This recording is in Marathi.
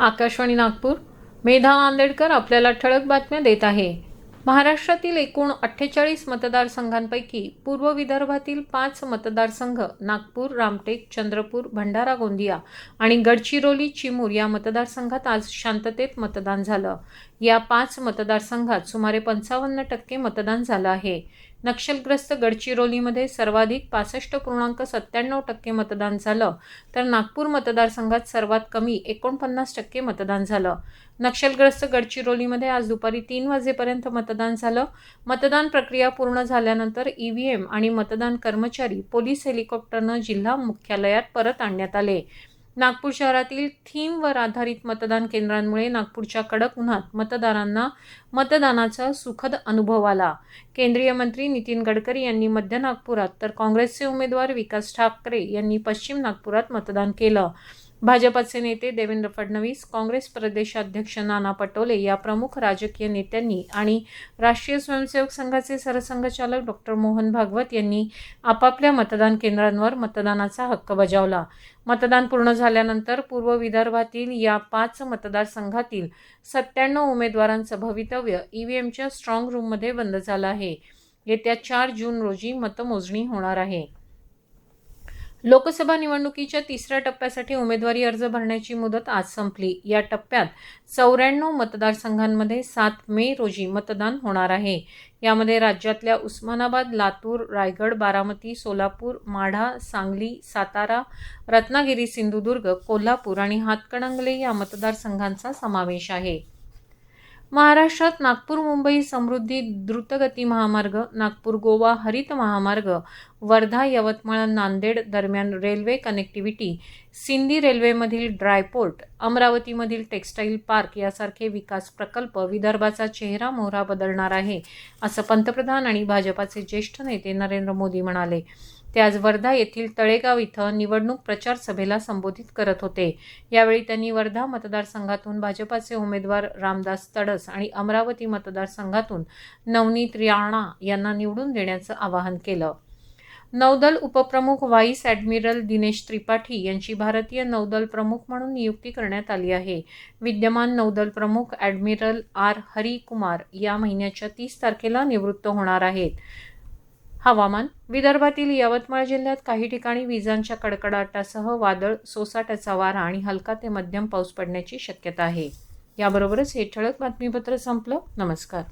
आकाशवाणी नागपूर. मेधा नांदेडकर आपल्याला ठळक बातम्या देत आहे. महाराष्ट्रातील एकूण अठ्ठेचाळीस मतदारसंघांपैकी पूर्व विदर्भातील पाच मतदारसंघ नागपूर रामटेक चंद्रपूर भंडारा गोंदिया आणि गडचिरोली चिमूर या मतदारसंघात आज शांततेत मतदान झालं. या पाच मतदारसंघात सुमारे पंचावन्न टक्के मतदान झालं आहे. नक्षलग्रस्त गडचिरोलीमध्ये सर्वाधिक पासष्ट पूर्णांक सत्त्याण्णव टक्के मतदान झालं तर नागपूर मतदारसंघात सर्वात कमी एकोणपन्नास टक्के मतदान झालं. नक्षलग्रस्त गडचिरोलीमध्ये आज दुपारी तीन वाजेपर्यंत मतदान झालं. मतदान प्रक्रिया पूर्ण झाल्यानंतर ई व्ही एम आणि मतदान कर्मचारी पोलीस हेलिकॉप्टरनं जिल्हा मुख्यालयात परत आणण्यात आले. नागपूर शहरातील थीमवर आधारित मतदान केंद्रांमुळे नागपूरच्या कडक उन्हात मतदारांना मतदानाचा सुखद अनुभव आला. केंद्रीय मंत्री नितीन गडकरी यांनी मध्य नागपुरात तर काँग्रेसचे उमेदवार विकास ठाकरे यांनी पश्चिम नागपुरात मतदान केलं. भाजपचे नेते देवेंद्र फडणवीस काँग्रेस प्रदेशाध्यक्ष नाना पटोले या प्रमुख राजकीय नेत्यांनी आणि राष्ट्रीय स्वयंसेवक संघाचे सरसंघचालक डॉक्टर मोहन भागवत यांनी आपापल्या मतदान केंद्रांवर मतदानाचा हक्क बजावला. मतदान पूर्ण झाल्यानंतर पूर्व विदर्भातील या पाच मतदारसंघातील सत्त्याण्णव उमेदवारांचं भवितव्य ई व्ही एमच्या स्ट्रॉंग रूममध्ये बंद झालं आहे. येत्या चार जून रोजी मतमोजणी होणार आहे. लोकसभा निवडणुकीच्या तिसऱ्या टप्प्यासाठी उमेदवारी अर्ज भरण्याची मुदत आज संपली. या टप्प्यात चौऱ्याण्णव मतदारसंघांमध्ये सात मे रोजी मतदान होणार आहे. यामध्ये राज्यातल्या उस्मानाबाद लातूर रायगड बारामती सोलापूर माढा सांगली सातारा रत्नागिरी सिंधुदुर्ग कोल्हापूर आणि हातकणंगले या मतदारसंघांचा समावेश आहे. महाराष्ट्रात नागपूर मुंबई समृद्धी द्रुतगती महामार्ग नागपूर गोवा हरित महामार्ग वर्धा यवतमाळ नांदेड दरम्यान रेल्वे कनेक्टिव्हिटी सिंधी रेल्वेमधील ड्रायपोर्ट अमरावतीमधील टेक्स्टाईल पार्क यासारखे विकास प्रकल्प विदर्भाचा चेहरा मोहरा बदलणार आहे असं पंतप्रधान आणि भाजपाचे ज्येष्ठ नेते नरेंद्र मोदी म्हणाले. ते आज वर्धा येथील तळेगाव इथं निवडणूक प्रचार सभेला संबोधित करत होते. यावेळी त्यांनी वर्धा मतदारसंघातून भाजपाचे उमेदवार रामदास तडस आणि अमरावती मतदारसंघातून नवनीत राणा यांना निवडून देण्याचं आवाहन केलं. नौदल उपप्रमुख व्हाईस ॲडमिरल दिनेश त्रिपाठी यांची भारतीय नौदल प्रमुख म्हणून नियुक्ती करण्यात आली आहे. विद्यमान नौदल प्रमुख ॲडमिरल आर हरी कुमार या महिन्याच्या तीस तारखेला निवृत्त होणार आहेत. हवामान. विदर्भातील यवतमाळ जिल्ह्यात काही ठिकाणी विजांच्या कडकडाटासह वादळ सोसाट्याचा वारा आणि हलका ते मध्यम पाऊस पडण्याची शक्यता आहे. याबरोबरच हे ठळक बातमीपत्र संपलं. नमस्कार.